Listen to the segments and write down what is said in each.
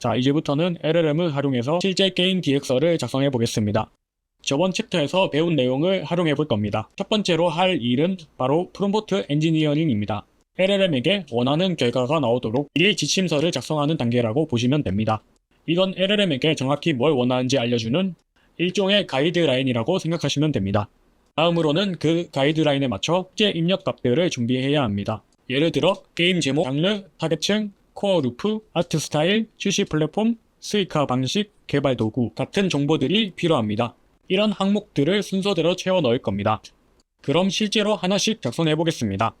자, 이제부터는 LLM을 활용해서 실제 게임 기획서를 작성해 보겠습니다. 저번 챕터에서 배운 내용을 활용해 볼 겁니다. 첫 번째로 할 일은 바로 프롬프트 엔지니어링입니다. LLM에게 원하는 결과가 나오도록 미리 지침서를 작성하는 단계라고 보시면 됩니다. 이건 LLM에게 정확히 뭘 원하는지 알려주는 일종의 가이드라인이라고 생각하시면 됩니다. 다음으로는 그 가이드라인에 맞춰 실제 입력 값들을 준비해야 합니다. 예를 들어 게임 제목, 장르, 타겟층, 코어 루프, 아트 스타일, 출시 플랫폼, 수익화 방식, 개발 도구 같은 정보들이 필요합니다. 이런 항목들을 순서대로 채워 넣을 겁니다. 그럼 실제로 하나씩 작성해 보겠습니다.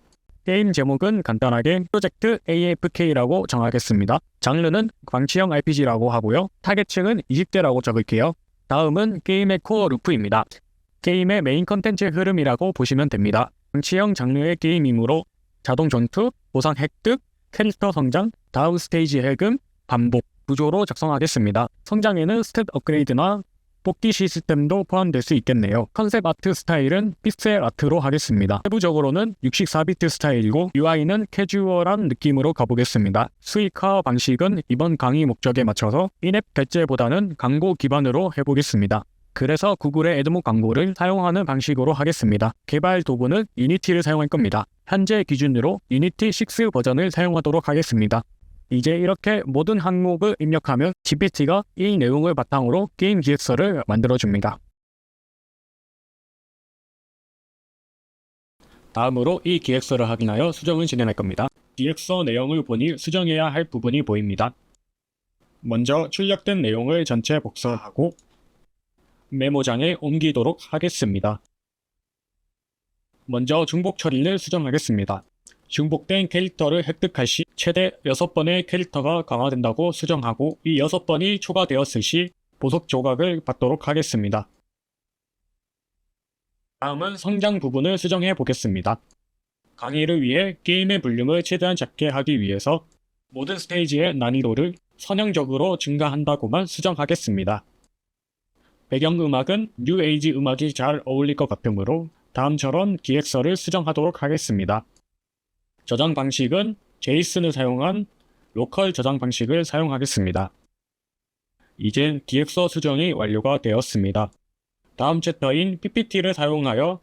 게임 제목은 간단하게 프로젝트 AFK라고 정하겠습니다. 장르는 광치형 RPG라고 하고요. 타겟층은 20대라고 적을게요. 다음은 게임의 코어 루프입니다. 게임의 메인 컨텐츠 흐름이라고 보시면 됩니다. 광치형 장르의 게임이므로 자동 전투, 보상 획득, 캐릭터 성장, 다음 스테이지 해금, 반복 구조로 작성하겠습니다. 성장에는 스탯 업그레이드나 뽑기 시스템도 포함될 수 있겠네요. 컨셉 아트 스타일은 픽셀 아트로 하겠습니다. 세부적으로는 64비트 스타일이고 UI는 캐주얼한 느낌으로 가보겠습니다. 수익화 방식은 이번 강의 목적에 맞춰서 인앱 결제보다는 광고 기반으로 해보겠습니다. 그래서 구글의 애드모 광고를 사용하는 방식으로 하겠습니다. 개발 도구는 유니티를 사용할 겁니다. 현재 기준으로 유니티 6 버전을 사용하도록 하겠습니다. 이제 이렇게 모든 항목을 입력하면 GPT가 이 내용을 바탕으로 게임 기획서를 만들어줍니다. 다음으로 이 기획서를 확인하여 수정을 진행할 겁니다. 기획서 내용을 보니 수정해야 할 부분이 보입니다. 먼저 출력된 내용을 전체 복사하고 메모장에 옮기도록 하겠습니다. 먼저 중복 처리를 수정하겠습니다. 중복된 캐릭터를 획득할 시 최대 6번의 캐릭터가 강화된다고 수정하고 이 6번이 초과되었을 시 보석 조각을 받도록 하겠습니다. 다음은 성장 부분을 수정해 보겠습니다. 강의를 위해 게임의 볼륨을 최대한 작게 하기 위해서 모든 스테이지의 난이도를 선형적으로 증가한다고만 수정하겠습니다. 배경음악은 뉴에이지 음악이 잘 어울릴 것 같으므로 다음처럼 기획서를 수정하도록 하겠습니다. 저장 방식은 제이슨을 사용한 로컬 저장 방식을 사용하겠습니다. 이제 기획서 수정이 완료가 되었습니다. 다음 챕터인 PPT를 사용하여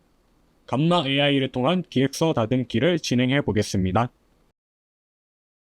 감마 AI를 통한 기획서 다듬기를 진행해 보겠습니다.